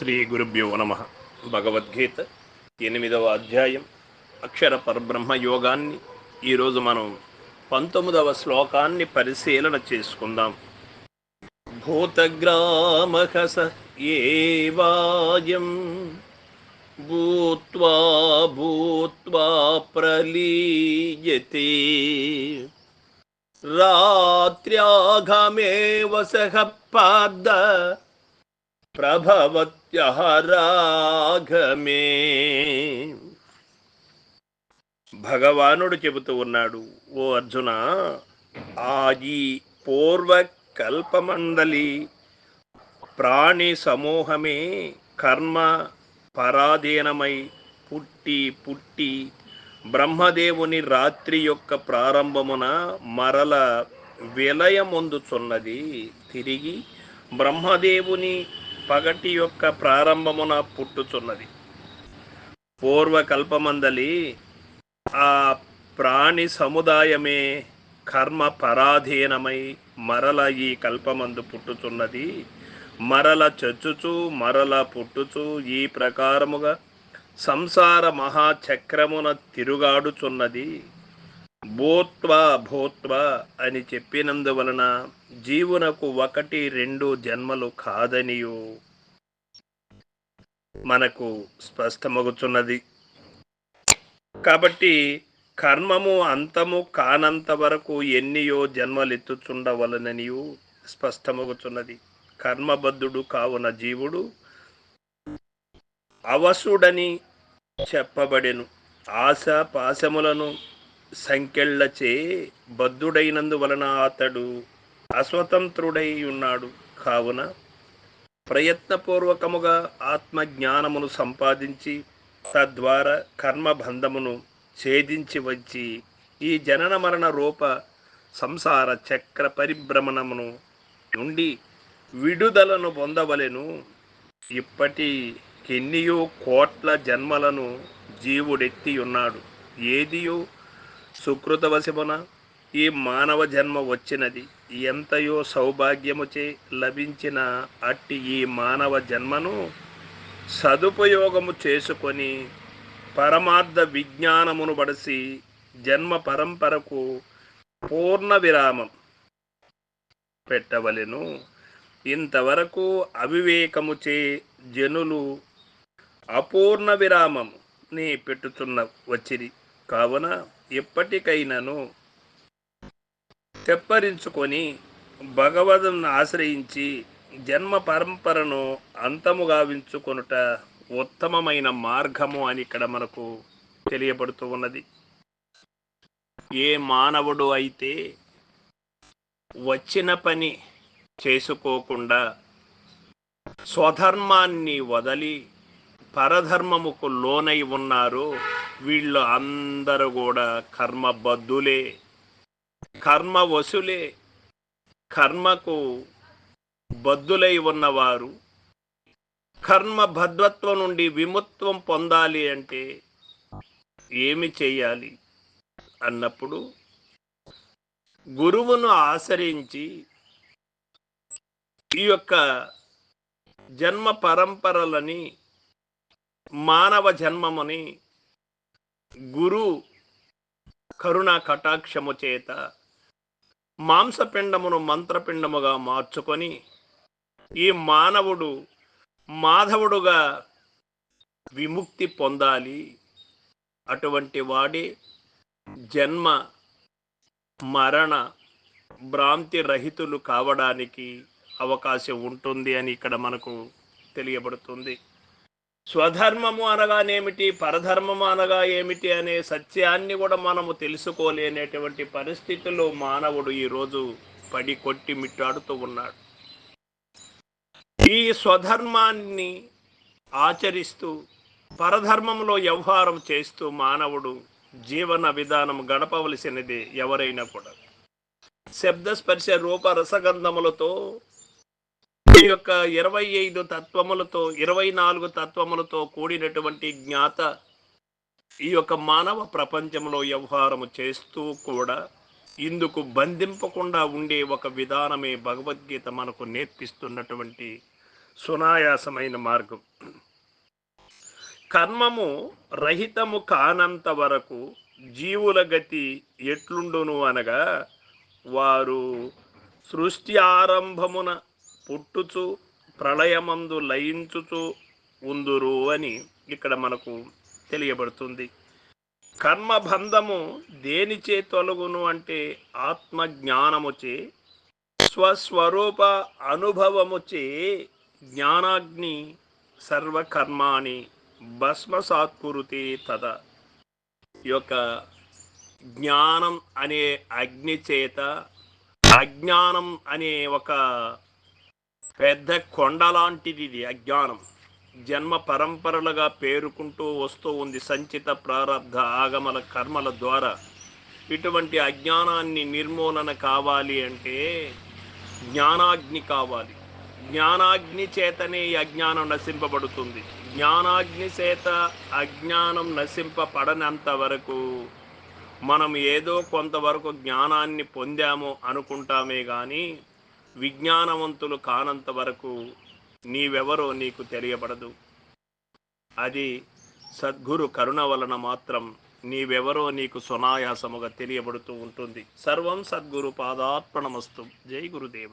శ్రీ గురుభ్యో నమ. భగవద్గీత ఎనిమిదవ అధ్యాయం. అక్షర పరబ్రహ్మ యోగాన్ని ఈరోజు మనం పంతొమ్మిదవ శ్లోకాన్ని పరిశీలన చేసుకుందాం. భూతగ్రామహస ఏవాయం భూత్వా భూత్వా ప్రలీయతే. రాత్ర్యాఘమేవ సహ పాద ప్రభవత్యహ రాఘమే భగవానుడు చెబుతూ ఉన్నాడు ఓ అర్జున ఆ ఈ పూర్వ కల్పమండలి ప్రాణి సమూహమే కర్మ పరాధీనమై పుట్టి పుట్టి బ్రహ్మదేవుని రాత్రి యొక్క ప్రారంభమున మరల విలయమొందుచున్నది తిరిగి బ్రహ్మదేవుని పగటి యొక్క ప్రారంభమున పుట్టుచున్నది. పూర్వకల్పమందలి ఆ ప్రాణి సముదాయమే కర్మ పరాధీనమై మరల ఈ కల్పమందు పుట్టుచున్నది. మరల చచ్చుచు మరల పుట్టుచు ఈ ప్రకారముగా సంసార మహాచక్రమున తిరుగాడుచున్నది. భూత్వ భూత్వ అని చెప్పినందువలన జీవునకు ఒకటి రెండు జన్మలు కాదనియు. మనకు స్పష్టమగుచున్నది కాబట్టి కర్మము అంతము కానంత వరకు ఎన్నియో జన్మలెత్తుచుండవలననియు స్పష్టమగుచున్నది కర్మబద్ధుడు కావున జీవుడు అవసుడని చెప్పబడెను. ఆశ పాశములను సంఖ్యళ్ళచే బద్ధుడైనందువలన అతడు అస్వతంత్రుడై ఉన్నాడు కావున ప్రయత్నపూర్వకముగా ఆత్మజ్ఞానమును సంపాదించి తద్వారా కర్మబంధమును ఛేదించి వచ్చి ఈ జనన మరణ రూప సంసార చక్ర పరిభ్రమణమును నుండి విడుదలను పొందవలెను. ఇప్పటికెన్నియో కోట్ల జన్మలను జీవుడెత్తి ఉన్నాడు ఏదియో సుకృతవశమున ఈ మానవ జన్మ వచ్చినది ఎంతయో సౌభాగ్యముచే లభించిన అట్టి ఈ మానవ జన్మను సదుపయోగము చేసుకొని పరమార్థ విజ్ఞానమును బడిసి జన్మ పరంపరకు పూర్ణ విరామం పెట్టవలెను. ఇంతవరకు అవివేకముచే జనులు అపూర్ణ విరామం నీ పెట్టుతున్న వచ్చిరి. కావున ఎప్పటికైనాను తెప్పరించుకొని భగవదును ఆశ్రయించి జన్మ పరంపరను అంతముగావించుకొనుట ఉత్తమమైన మార్గము అని ఇక్కడ మనకు తెలియబడుతూ ఉన్నది. ఏ మానవుడు అయితే వచ్చిన పని చేసుకోకుండా స్వధర్మాన్ని వదలి పరధర్మముకు లోనై ఉన్నారు వీళ్ళు అందరూ కూడా కర్మబద్ధులే. కర్మ వసులే కర్మకు బద్దులై ఉన్నవారు కర్మ భద్వత్వం నుండి విముత్వం పొందాలి అంటే ఏమి చేయాలి? అన్నప్పుడు గురువును ఆశ్రయించి ఈ యొక్క జన్మ పరంపరలని మానవ జన్మమని గురు కరుణ కటాక్షము చేత మాంసపిండమును మంత్రపిండముగా మార్చుకొని ఈ మానవుడు మాధవుడుగా విముక్తి పొందాలి. అటువంటి వాడి జన్మ మరణ భ్రాంతి రహితులు కావడానికి అవకాశం ఉంటుంది అని ఇక్కడ మనకు తెలియబడుతుంది. స్వధర్మము అనగానేమిటి పరధర్మము అనగా ఏమిటి అనే సత్యాన్ని కూడా మనము తెలుసుకోలేనటువంటి పరిస్థితుల్లో మానవుడు ఈరోజు పడి కొట్టి మిట్టాడుతూ ఉన్నాడు. ఈ స్వధర్మాన్ని ఆచరిస్తూ పరధర్మంలో వ్యవహారం చేస్తూ మానవుడు జీవన విధానం గడపవలసినది ఎవరైనా కూడా. శబ్దస్పర్శ రూప రసగంధములతో ఈ యొక్క ఇరవై ఐదు తత్వములతో ఇరవై నాలుగు తత్వములతో కూడినటువంటి జ్ఞాత ఈ యొక్క మానవ ప్రపంచంలో వ్యవహారము చేస్తూ కూడా ఇందుకు బంధింపకుండా ఉండే ఒక విధానమే భగవద్గీత మనకు నేర్పిస్తున్నటువంటి సునాయాసమైన మార్గం. కర్మము రహితము కానంత వరకు జీవుల గతి ఎట్లుండును అనగా వారు సృష్టి ఆరంభమున పుట్టుచు ప్రళయమందు లయించుచు ఉందురు అని ఇక్కడ మనకు తెలియబడుతుంది. కర్మబంధము దేనిచే తొలగును అంటే ఆత్మజ్ఞానముచే స్వస్వరూప అనుభవముచే జ్ఞానాగ్ని సర్వకర్మాణి భస్మసాత్కురుతే తద. యొక్క జ్ఞానం అనే అగ్ని చేత అజ్ఞానం అనే ఒక పెద్ద కొండ లాంటిది ఇది అజ్ఞానం. జన్మ పరంపరలుగా పేరుకుంటూ వస్తూ ఉంది సంచిత ప్రారంధ ఆగమల కర్మల ద్వారా. ఇటువంటి అజ్ఞానాన్ని నిర్మూలన కావాలి అంటే జ్ఞానాగ్ని కావాలి. జ్ఞానాగ్ని చేతనే ఈ అజ్ఞానం నశింపబడుతుంది. జ్ఞానాగ్ని చేత అజ్ఞానం నశింపబడనంత వరకు మనం ఏదో కొంతవరకు జ్ఞానాన్ని పొందాము అనుకుంటామే కానీ విజ్ఞానవంతులు కానంత వరకు నీవెవరో నీకు తెలియబడదు. అది సద్గురు కరుణ వలన మాత్రం నీవెవరో నీకు సునాయాసముగా తెలియబడుతూ ఉంటుంది. సర్వం సద్గురు పాదార్పణమస్తు. జై గురుదేవ.